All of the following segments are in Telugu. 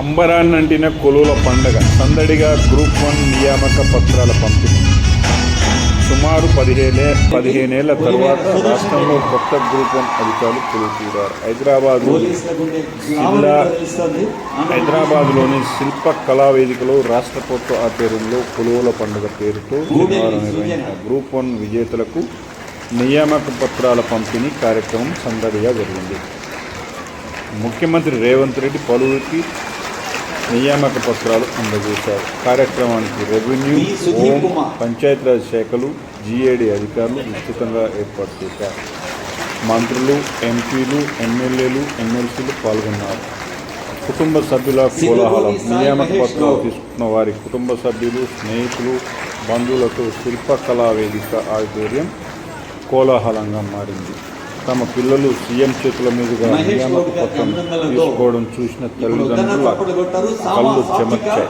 అంబరాన్నంటిన కొలువుల పండగ సందడిగా గ్రూప్ వన్ నియామక పత్రాల పంపిణీ. సుమారు పదిహేనే పదిహేనేళ్ళ తర్వాత రాష్ట్రంలో కొత్త గ్రూప్ వన్ అధికారులు కొలువుతీరారు హైదరాబాద్ జిల్లా హైదరాబాద్లోని శిల్ప కళా వేదికలో రాష్ట్ర ప్రభుత్వ ఆధ్వర్యంలో కొలువుల పండుగ పేరుతో శనివారం నిర్వహించిన గ్రూప్ వన్ విజేతలకు నియామక పత్రాల పంపిణీ కార్యక్రమం సందడిగా జరిగింది. ముఖ్యమంత్రి రేవంత్ రెడ్డి పలువురికి నియామక పత్రాలు అందజేశారు కార్యక్రమానికి రెవెన్యూ వి. సుధీర్ హోం కుమార్. పంచాయతీరాజ్ శాఖలు జీఏడీ అధికారులు విస్తృతంగా ఏర్పాటు చేశారు మంత్రులు ఎంపీలు ఎమ్మెల్యేలు ఎమ్మెల్సీలు పాల్గొన్నారు కుటుంబ సభ్యుల కోలాహలం నియామక పత్రాలు. తీసుకున్న వారి కుటుంబ సభ్యులు స్నేహితులు బంధువులతో శిల్పకళా వేదిక ఆధ్వర్యం కోలాహలంగా మారింది తమ పిల్లలు సీఎం చేతుల మీదుగా తీసుకోవడం చూసిన తల్లిదండ్రుల కళ్ళు చెమర్చాయి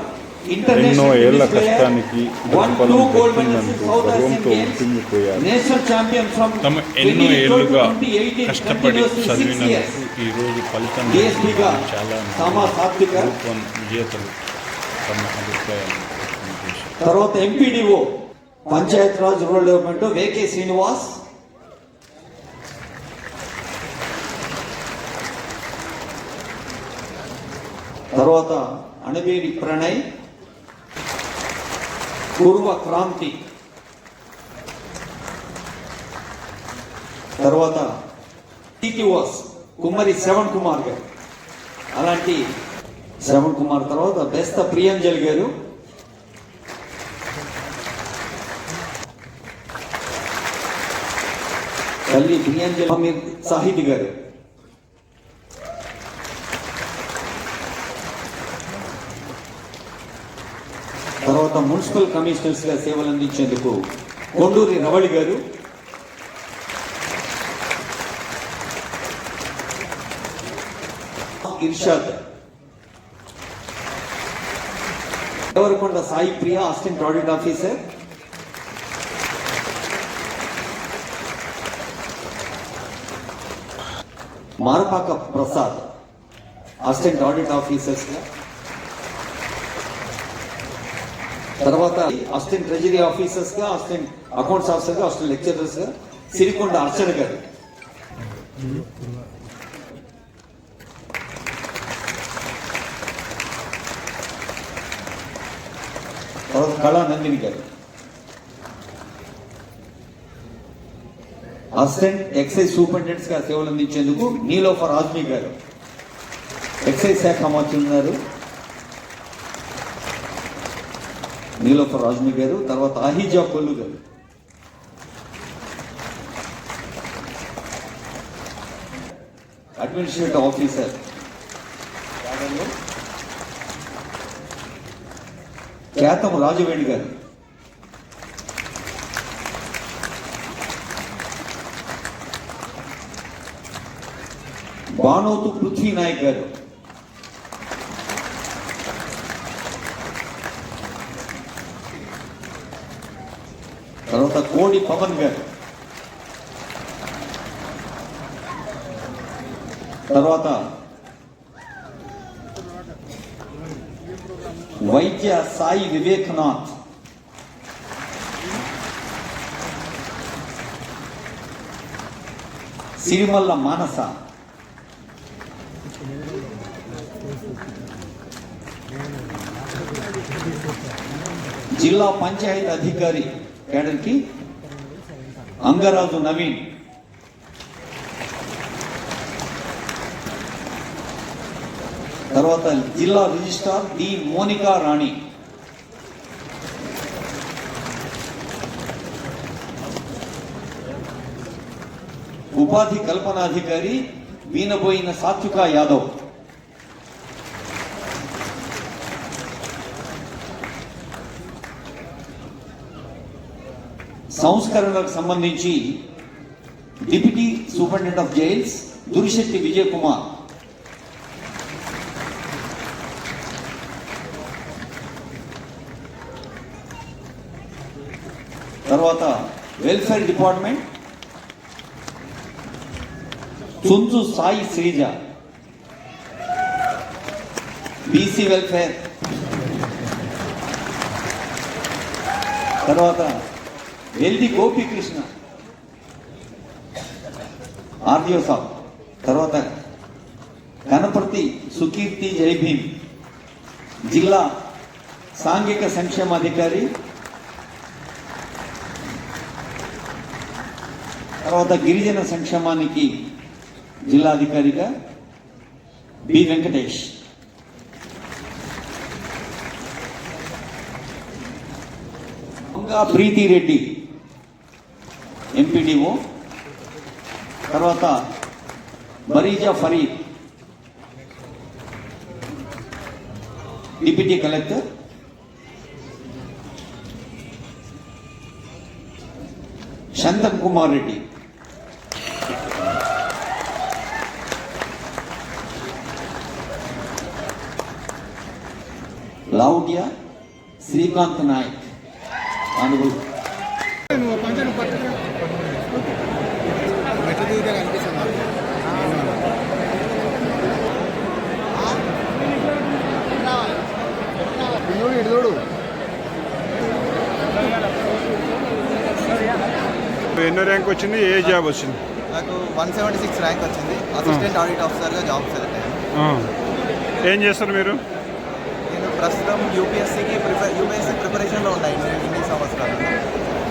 ఎన్నో ఏళ్ళ కష్టానికి గర్వంతో ఫ్రమ్ తమ ఎన్నో 2012 ఏళ్ళుగా 2018 కష్టపడి. చదివినందుకు ఈ రోజు ఫలితం చాలా విజేతలు తమ చేశారు. తర్వాత MPDO panchayat Raj rural development వేకే Srinivas తర్వాత అణబేడి ప్రణయ్ పూర్వ క్రాంతి. తర్వాత టీటీఓస్ కుమ్మరి శ్రవణ్ కుమార్ గారు. అలాంటి శ్రవణ్ కుమార్ తర్వాత బెస్త ప్రియాంజలి గారు. తల్లి ప్రియాంజలి అమీర్ సాహిత్ గారు. తర్వాత మున్సిపల్ కమిషనర్స్గా సేవలు అందించేందుకు Konduri Ravali garu Irshad Devarakonda Sai Priya assistant audit officer Marapaka Prasad assistant audit ఆఫీసర్స్గా తర్వాత అసిస్టెంట్ ట్రెజరీ ఆఫీసర్స్గా అసిస్టెంట్ అకౌంట్స్ ఆఫీసర్గా అసిస్టెంట్ లెక్చరర్స్గా సిరికొండ అర్చన గారు. తర్వాత కళా నందిని గారు. అసిస్టెంట్ ఎక్సైజ్ సూపరింటెండెంట్స్గా సేవలు అందించేందుకు నీలోఫర్ ఆజ్మీ గారు. ఎక్సైజ్ శాఖ అమర్చున్నారు. నీలోఫర్ రాజ్మి గారు తర్వాత అహిజా కొల్లు గారు అడ్మినిస్ట్రేటివ్ ఆఫీసర్ ఖ్యాతం రాజవేణి గారు. బానోతు పృథ్వీ నాయక్ గారు. మోడీ కోడి పవన్ గారు. తర్వాత వైద్య సాయి వివేకనాథ్. సిరిమల్ల మానస. జిల్లా పంచాయతీ అధికారి కేడర్కి అంగరాజు నవీన్. తర్వాత జిల్లా రిజిస్ట్రార్ డి మోనికా రాణి. ఉపాధి కల్పనాధికారి వీనబోయిన సాత్విక యాదవ్. సంస్కరణలకు సంబంధించి deputy superintendent of jails Durishetti Vijay Kumar తర్వాత welfare department Chunchu Sai Sreeja BC welfare. తర్వాత వెల్ది గోపీకృష్ణ. ఆర్డిఓ సాబ్. తర్వాత గణపతి సుకీర్తి జైభీమ్ జిల్లా సాంఘిక సంక్షేమాధికారి తర్వాత గిరిజన సంక్షేమానికి జిల్లాధికారిగా బి వెంకటేష్. ప్రీతి రెడ్డి. ఎంపీడీఓ తర్వాత బరీజా ఫరీద్ డిప్యూటీ కలెక్టర్ శంతన్ కుమార్ రెడ్డి. లౌడ్య శ్రీకాంత్ నాయక్. అనుభవం ఇటు చూడు ఎన్నో ర్యాంక్ వచ్చింది ఏ జాబ్ వచ్చింది? నాకు వన్ సెవెంటీ సిక్స్ ర్యాంక్ వచ్చింది అసిస్టెంట్ ఆడిట్ ఆఫీసర్గా జాబ్ సెలెక్ట్ అయ్యాను. ఏం చేస్తారు మీరు? నేను ప్రస్తుతం యూపీఎస్సీకి ప్రిపేర్ యూపీఎస్సీ ప్రిపరేషన్లో ఉన్నాయి ఇన్ని సంవత్సరాలు.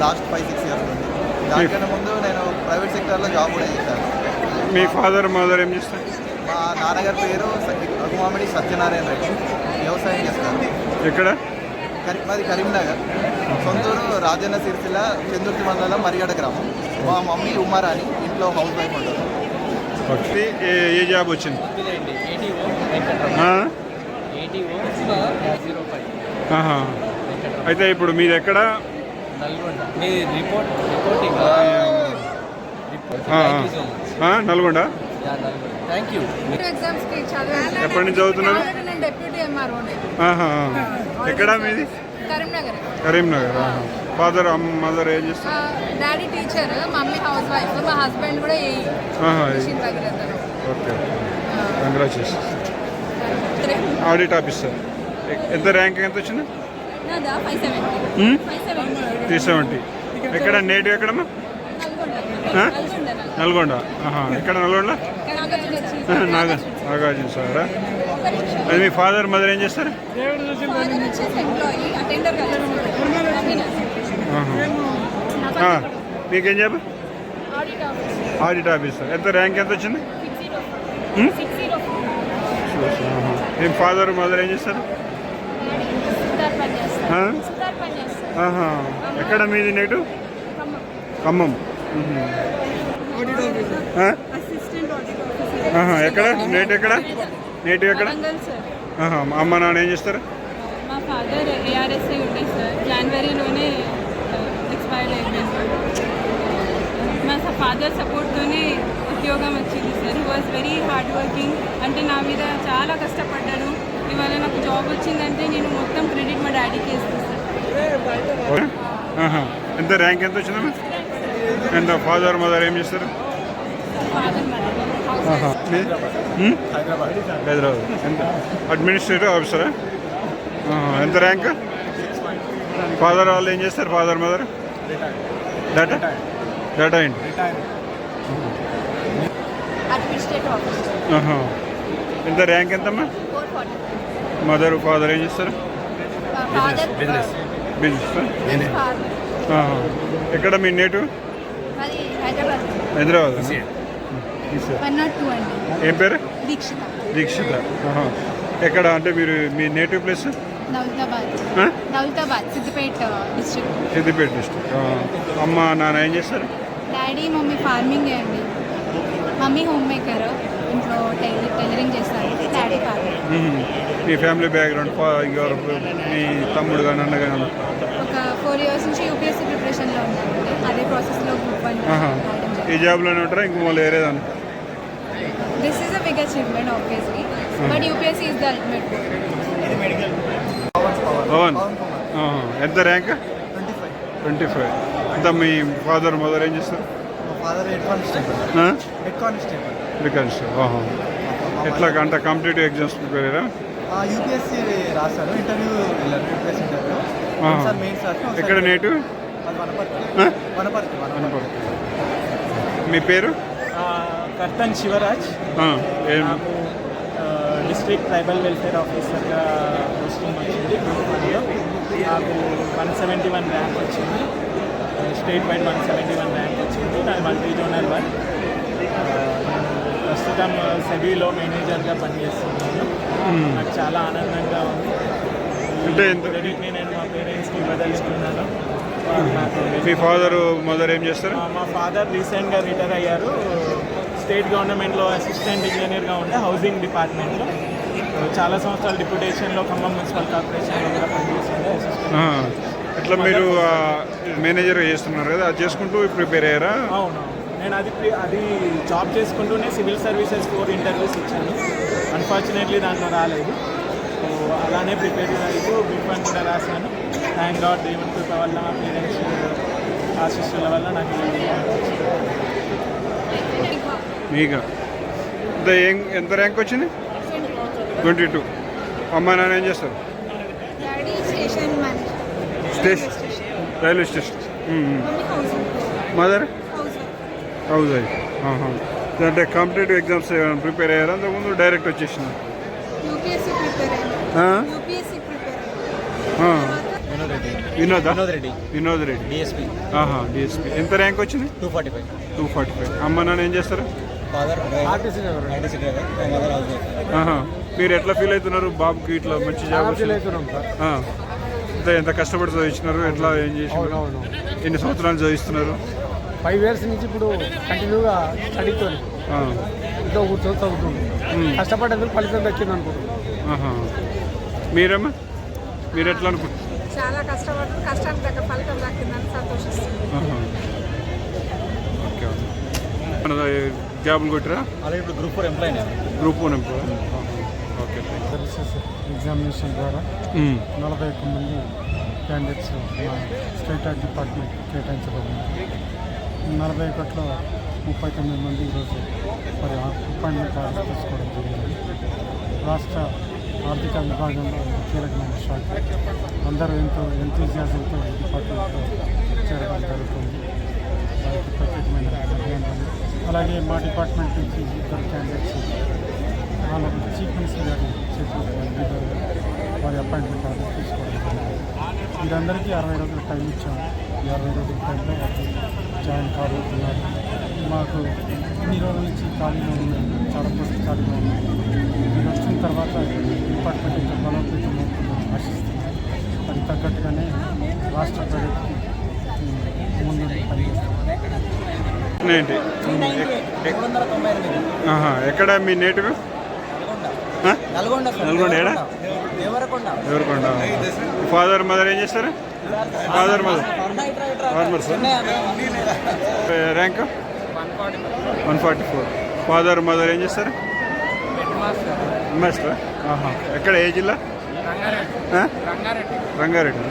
లాస్ట్ ఫైవ్ సిక్స్ ఇయర్స్ నుండి దానికన్నా ముందు నేను ప్రైవేట్ సెక్టర్లో జాబ్ కూడా చేశాను. మీ ఫాదర్ మదర్ ఏం చేస్తారు? మా నాన్నగారి పేరు రఘుమామిడి సత్యనారాయణ రెడ్డి. వ్యవసాయం చేస్తారు. ఎక్కడ? కరి మాది కరీంనగర్. సొంతూరు రాజన్న సిరిసిల్ల చందుర్తి మండలం మరిగడ గ్రామం. మా మమ్మీ ఉమారాణి ఇంట్లో హౌస్ వైఫ్ ఉంటారు. ఏ జాబ్ వచ్చింది. అయితే ఇప్పుడు మీది ఎక్కడ నల్గొండ. మీ రిపోర్ట్ రిపోర్టింగ్. ఆ, ఆ. ఆ, నల్గొండ? థ్యాంక్ యూ చదివాను ఎప్పటి నుంచి చదువుతున్నారు? ఆల్రెడీ నేను డెప్యూటీ ఎంఆర్ఓ ఆహా. ఎక్కడ మీది? కరీంనగర్. కరీంనగర్ ఫాదర్ మదర్ ఏం చేస్తారు? Daddy teacher mummy house wife మా హస్బెండ్ కూడా ఏ. మిషన్ దగ్గర. ఓకే ఆడిట్ ఆఫీసర్ ఎంత ర్యాంక్ ఎంత వచ్చింది? Five seventy three seventy. ఎక్కడ? నేటివ్ ఎక్కడమ్మా? నల్గొండ. ఎక్కడ నల్గొండ నాగ నాగార్జున సారా అది మీ ఫాదర్ మదర్ ఏం చేస్తారు? మీకేం చెప్ప? Audit office. Audit officer. ఎంత ర్యాంక్ ఎంత వచ్చింది. మీ ఫాదర్ మదర్ ఏం చేస్తారు సుతార్ పని చేస్తారు ఆ? సుతార్ పని చేస్తారు ఆహా. ఎక్కడ మీది నేటు ఖమ్మం. ఎక్కడ? నేట్ ఎక్కడ? నేటివ్ ఎక్కడ? అమ్మ నాన్న ఏం చేస్తారు? మా ఫాదర్ ఏఆర్ఎస్ఐ ఉండే సార్ జనవరిలోనే ఎక్స్పైర్ అయిపోయింది మా ఫాదర్ సపోర్ట్తోనే ఉద్యోగం వచ్చింది sir he was very hard working అంటే నా మీద చాలా కష్టపడ్డాను. ఇవాళ నాకు జాబ్ వచ్చిందంటే నేను మొత్తం క్రెడిట్ మా డాడీకి ఇస్తాను సార్. ఎంత ర్యాంక్ ఎంత వచ్చిందమ్మా ఎంత? ఫాదర్ మదర్ ఏం చేస్తారు? హైదరాబాద్. ఎంత? అడ్మినిస్ట్రేటివ్ ఆఫీసరా. ఎంత ర్యాంక్? ఫాదర్ వాళ్ళు ఏం చేస్తారు? ఫాదర్ మదర్ డేటా డేటా ఏంటి? అడ్మినిస్ట్రేటివ్ ఆఫీసర్ ఆహా. ఎంత ర్యాంక్ ఎంతమ్మా? మదర్ ఫాదర్ ఏం చేస్తారు? ఫాదర్ బిజినెస్ ఎక్కడ మీ నేటివ్ అది హైదరాబాద్. హైదరాబాద్ వన్ నాట్ అండి. ఏం పేరు? దీక్షిత. ఎక్కడ అంటే మీరు మీ native place? Daulatabad Daulatabad Siddipet district. Siddipet district. అమ్మ నాన్న ఏం చేస్తారు? డాడీ మమ్మీ ఫార్మింగ్ అండి. మమ్మీ హోమ్ మేకర్ ఇంట్లో టైలర్ టైలరింగ్ డాడీ మ్మ్. మీ ఫ్యామిలీ బ్యాక్గ్రౌండ్ మీ తమ్ముడు కానీ అన్న కానీ ఒక ఫోర్ ఇయర్స్ నుంచి యూపీఎస్సీ ప్రిపరేషన్లో ఉన్నానండి అదే ప్రాసెస్లో గ్రూప్ వన్. ఈ జాబ్లోనే ఉంటారా? ఇంక మళ్ళీ వేరేదాన్ని this is a big achievement obviously but UPSC is the ultimate Pavan. ఎంత rank? Twenty five. Twenty five. ఎంత మీ ఫాదర్ మదర్ ఏం చేస్తారు? మా father head constable head constable బికాన్స్ ఆహా. ఎట్లా అంటే కాంపిటేటివ్ ఎగ్జామ్స్ ప్రిపేర్ అయ్యారా యూపీఎస్సీ రాశాను ఇంటర్వ్యూ వెళ్ళాను యూపీఎస్సీ ఇంటర్వ్యూ. ఆ. సార్ మెయిన్స్ రాసిన ఎక్కడ నేటు? వనపర్తి. మీ పేరు? కర్తన్ శివరాజ్. నాకు డిస్ట్రిక్ట్ ట్రైబల్ వెల్ఫేర్ ఆఫీసర్గా పోస్టింగ్ వచ్చింది. నాకు వన్ సెవెంటీ వన్ ర్యాంక్ వచ్చింది. State wide one seventy one rank వచ్చింది. నాది మల్టీ జోనల్ వన్. ప్రస్తుతం సెబీలో మేనేజర్గా పనిచేస్తున్నాను. నాకు చాలా ఆనందంగా ఉంది. అంటే నేను మా పేరెంట్స్కి నాకు మీ ఫాదర్ మదర్ ఏం చేస్తారు? మా- ఫాదర్ రీసెంట్గా రిటైర్ అయ్యారు. స్టేట్ గవర్నమెంట్లో అసిస్టెంట్ ఇంజనీర్గా ఉండే హౌసింగ్ డిపార్ట్మెంట్లో. చాలా సంవత్సరాలు డిప్యూటేషన్లో ఖమ్మం మున్సిపల్ కార్పొరేషన్లో కూడా పనిచేస్తుండే అసిస్టెంట్ ఇట్లా మీరు మేనేజర్ చేస్తున్నారు కదా అది చేసుకుంటూ ప్రిపేర్ అయ్యారా? అవును నేను అది ప్రి- అది జాబ్ చేసుకుంటూనే సివిల్ సర్వీసెస్ ఫోర్ ఇంటర్వ్యూస్ ఇచ్చాను. అన్ఫార్చునేట్లీ దాంట్లో రాలేదు. సో అలానే ప్రిపేర్ గ్రూప్ వన్ కూడా రాశాను. థ్యాంక్ గాడ్ దేవుని కృప వల్ల మా పేరెంట్స్ ఆశిస్సుల వల్ల నాకు ఎంత ఏం ఎంత ర్యాంక్ వచ్చింది? ట్వంటీ టూ అమ్మ నాన్న ఏం చేస్తారు? స్టేషన్ రైల్వే స్టేషన్ మదర్ అయ్యి అంటే కాంపిటేటివ్ ఎగ్జామ్స్ ప్రిపేర్ అయ్యారా? అంతకుముందు డైరెక్ట్ వచ్చేసిన యూపీఎస్సీ ప్రిపేర్ ఆ? అయ్యాను యూపీఎస్సీ ప్రిపేర్ అయ్యాను. వినోద్ వినోద్? రెడ్డి. వినోద్ రెడ్డి. డిఎస్పీ ఆహా డిఎస్పీ ఎంత ర్యాంక్ వచ్చింది? Two forty five two forty five అమ్మ నాన్న ఏం చేస్తారు? మీరు ఎట్లా ఫీల్ అవుతున్నారు? బాబుకి ఇట్లా మంచి జాబ్. ఎంత ఎంత కష్టపడి చదివించినారు? ఎట్లా ఏం చేసినారు? ఎన్ని సంవత్సరాలు చదివిస్తున్నారు? ఫైవ్ ఇయర్స్ నుంచి ఇప్పుడు కంటిన్యూగా స్టడీతో ఆ. ఇంట్లో కూర్చొని చదువుతుంది. కష్టపడేందుకు ఫలితం దక్కింది అనుకుంటున్నాను. మీరమ్మా? మీరు ఎట్లా అనుకుంటున్నారు చాలా కష్టపడ్డాను కష్టానికి తగ్గ ఫలితం దక్కిందని. మన జాబులు కొట్టిరా? అలాగే ఇప్పుడు group four employee group one employee. Okay services examination ద్వారా. నలభై ఒక్క మంది క్యాండిడేట్స్ స్టేట్ ఆర్ట్ డిపార్ట్మెంట్ కేటాయించబడింది. నలభై ఒకటిలో ముప్పై తొమ్మిది మంది ఈరోజు మరి అపాయింట్మెంట్ ఆర్డర్ తీసుకోవడం జరిగింది. రాష్ట్ర ఆర్థిక విభాగంలో కీలకమైన షాక్ అందరూ ఎంతో ఎంతూజియాజంతో డిపార్ట్మెంట్లో చేరడం జరుగుతుంది. వారికి ప్రత్యేకమైన అభినందనలు. అలాగే మా డిపార్ట్మెంట్ నుంచి ఇద్దరు క్యాండిడేట్స్ వాళ్ళకు చీఫ్ మినిస్టర్ గారు చెప్పిన వారి అపాయింట్మెంట్ ఆర్డర్ తీసుకోవడం జరిగింది. వీరందరికీ అరవై రోజులు టైం ఇచ్చాము. ఈ అరవై రోజుల టైంలో వాళ్ళు జాయిన్ కాబోతున్నారు. మాకు ఇన్ని రోజుల నుంచి ఖాళీగా ఉన్నాయి. చాలా పోస్ట్ ఖాళీగా ఉన్నాయి. మీరు వచ్చిన తర్వాత డిపార్ట్మెంట్ ఇంకా బలోపేతం అవుతుందని ఆశిస్తున్నాను అది తగ్గట్టుగానే రాష్ట్ర ప్రగతికి ముందు. ఎక్కడ మీ నేటివ్? నల్గొండ? నల్గొండ ఎవరికొండ ఫాదర్ మదర్ ఏం చేస్తారు? Father mother farmers rank? One forty four. Father mother ఏం చేస్తారు? మాస్టర్. ఎక్కడ ఏ జిల్లా? ఆ? రంగారెడ్డి.